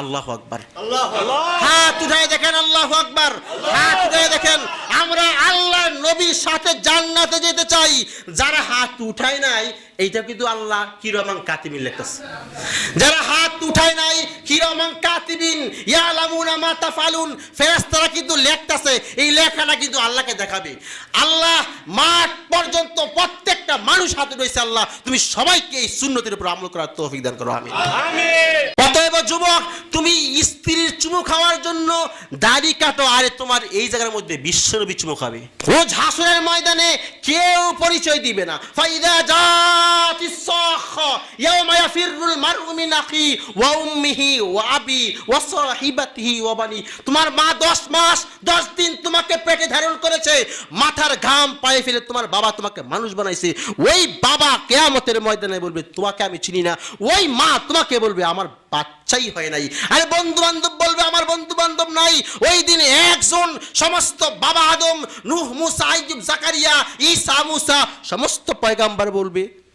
আল্লাহ আকবার। হাত উঠায় দেখেন আল্লাহ আকবার। হাত উঠায় দেখেন আমরা আল্লাহ নবীর সাথে জান্নাতে যেতে চাই। যারা হাত উঠায় নাই এইটা কিন্তু আল্লাহ কিরমান কাতিবিন লিখতেছে। যারা হাত উঠায় নাই কিরমান কাতিবিন ইয়ালামুনা মা তাফালুন। ফেরেশতারা কিন্তু লিখতেছে এই লেখাটা কিন্তু আল্লাহকে দেখাবে। আল্লাহ মাঠ পর্যন্ত প্রত্যেকটা মানুষ হাতে রয়েছে আল্লাহ। তুমি সবাইকে এই সুন্নতির উপর আমল করার তৌফিক দান করো আমি অতএব যুবক, তুমি স্ত্রীর চুমু খাওয়ার জন্য দাড়ি কাটো, আরে তোমার এই জায়গার মধ্যে বিশ্বরবি চুমু খাবে। রোজ হাসুরের ময়দানে কেউ পরিচয় দিবে না। ফাইদা সখ তোমার মা 10 মাস 10 দিন তোমাকে পেটে ধারণ করেছে, মাথার ঘাম পায়ে ফেলে তোমার বাবা তোমাকে মানুষ বানাইছে। ওই বাবা কেয়ামতের ময়দানে বলবে, তোমাকে আমি চিনি না। ওই মা তোমাকে বলবে, আমার বাচ্চাই হয় নাই। আরে বন্ধু বান্ধব বলবে, আমার বন্ধু বান্ধব নাই। ওই দিন একজন সমস্ত বাবা আদম, নূহ, মুসা, আইয়ুব, জাকারিয়া, ঈসা, মুসা, সমস্ত পয়গাম্বার বলবে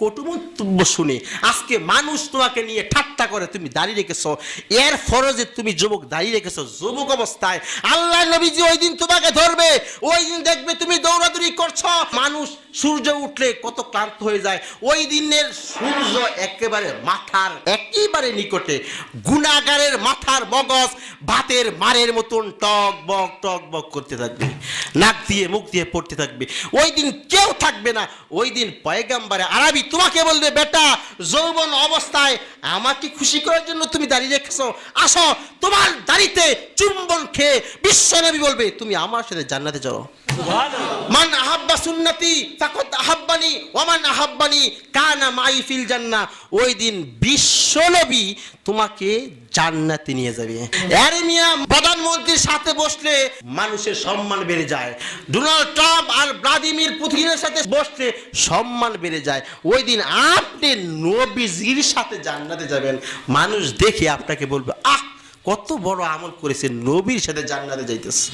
কটু মন্তব্য শুনে। আজকে মানুষ তোমাকে নিয়ে ঠাট্টা করে, তুমি দাঁড়িয়ে রেখেছো। এর ফরজে তুমি যুবক দাঁড়িয়ে রেখেছো, যুবক অবস্থায়। আল্লাহ নবীজি ওই দিন তোমাকে ধরবে, ওই দিন দেখবে তুমি দৌড়াদৌড়ি করছ। মানুষ সূর্য উঠলে কত ক্লান্ত হয়ে যায়। ওই দিনের সূর্য একেবারে মাথার, একেবারে নিকটে। গুণাগারের মাথার মগজ ভাতের মারের মতন টক বক টক বক করতে থাকবে। নাক দিয়ে মুখ দিয়ে পড়তে থাকবে। ওই দিন কেউ থাকবে না। ওই দিন পয়গাম্বারে আরবি তোমাকে বলবে বেটা যৌবন অবস্থায় আমাকে খুশি করার জন্য তুমি দাঁড়িয়ে রেখেছো। আসো তোমার দাড়িতে চুম্বন খেয়ে বিশ্বনবী বলবে তুমি আমার সাথে জান্নাতে চলো মান আহাব্বা সুন্নতি ফাকাদ আহাব্বানি ওমান আহাব্বানি কানা মাই ফিল জান্নাহ। ওই দিন বিশ্বনবী তোমাকে জান্নাতে নিয়ে যাবে। আরে মিয়া প্রধানমন্ত্রীর সাথে বসলে মানুষের সম্মান বেড়ে যায়। ডোনাল্ড ট্রাম্প আর ভ্লাদিমির পুতিনের সাথে বসলে সম্মান বেড়ে যায়। ওই দিন আপনি নবীজির সাথে জান্নাতে যাবেন। মানুষ দেখে আপনাকে বলবে আহ কত বড় আমল করেছে নবীর সাথে জান্নাতে যাইতেছে।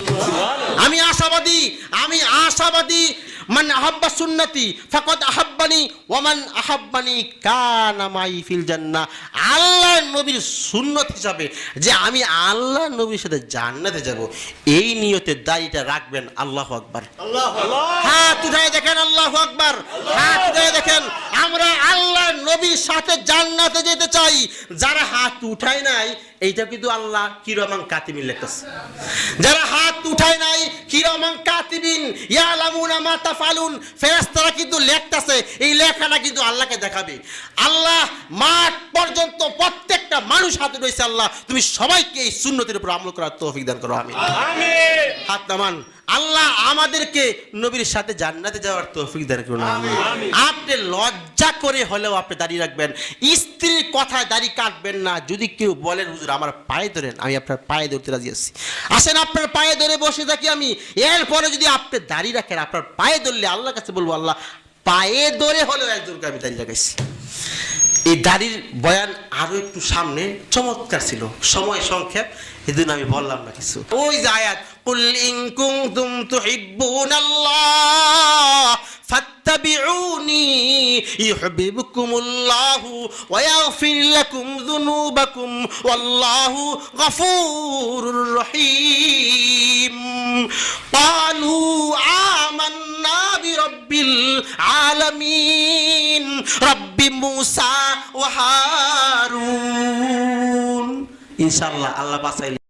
আমি আশাবাদী আমি আশাবাদী মান আহাব্বা সুন্নতি ফাকাদ আহাব্বানি ওয়ামান আহাব্বানি কানা মাই ফিল জান্নাহ। আল্লাহর নবীর সুন্নত হিসাবে যে আমি আল্লাহর নবীর সাথে জান্নাতে যাব এই নিয়তে দাড়িটা রাখবেন আল্লাহু আকবার। আল্লাহ হাত উঠায় দেখেন আল্লাহ আকবার। হাত উঠায় দেখেন আমরা আল্লাহ নবীর সাথে জান্নাতে যেতে চাই। যারা হাত উঠায় নাই এইটা কিন্তু আল্লাহ কিরমান কাতিবিন লিখতেছে। যারা হাত উঠায় নাই কিরমান কাতিবিন ইয়ালামুনা মা তাফালুন। ফেরেশতারা কিন্তু লিখতেছে এই লেখাটা কিন্তু আল্লাহকে দেখাবে। আল্লাহ মাঠ পর্যন্ত প্রত্যেকটা মানুষ হাতে রয়েছে আল্লাহ। তুমি সবাইকে এই সুন্নতির উপর আমল করার তৌফিক দান করো আমি হাত নামান। আল্লাহ আমাদেরকে নবীর সাথে জান্নাতে যাওয়ার তৌফিক দান করুন আপনি লজ্জা করে হলেও আপনি দাঁড়িয়ে রাখবেন। স্ত্রীর কথায় দাড়ি কাটবেন না। যদি কেউ বলেন হুজুর আমার পায়ে ধরেন আমি আপনার পায়ে ধরতে রাজি আছি। আসেন আপনার পায়ে ধরে বসে থাকি আমি। এরপরে যদি আপনি দাঁড়িয়ে রাখেন আপনার পায়ে ধরলে আল্লাহর কাছে বলব আল্লাহ পায়ে ধরে হলেও একজনকে আমি দাঁড়িয়ে রাখাইছি এই দাড়ির বয়ান আরো একটু সামনে চমৎকার ছিল সময় সংক্ষেপ এদিন আমি বললাম না কিছু ওই যে আয়াত কুল ইন কুনতুম তুহিব্বুনাল্লাহ ফাত্তাবিউনি ইউহিব্বুকুমুল্লাহু ওয়া ইয়াগফির লাকুম যুনুবাকুম ওয়াল্লাহু গফুরুর রহিম قالوا آمنا برب আলামিন রব্বি মুসা ওয়া হারুন। ইনশাআল্লাহ আল্লাহ বাঁচাইলেন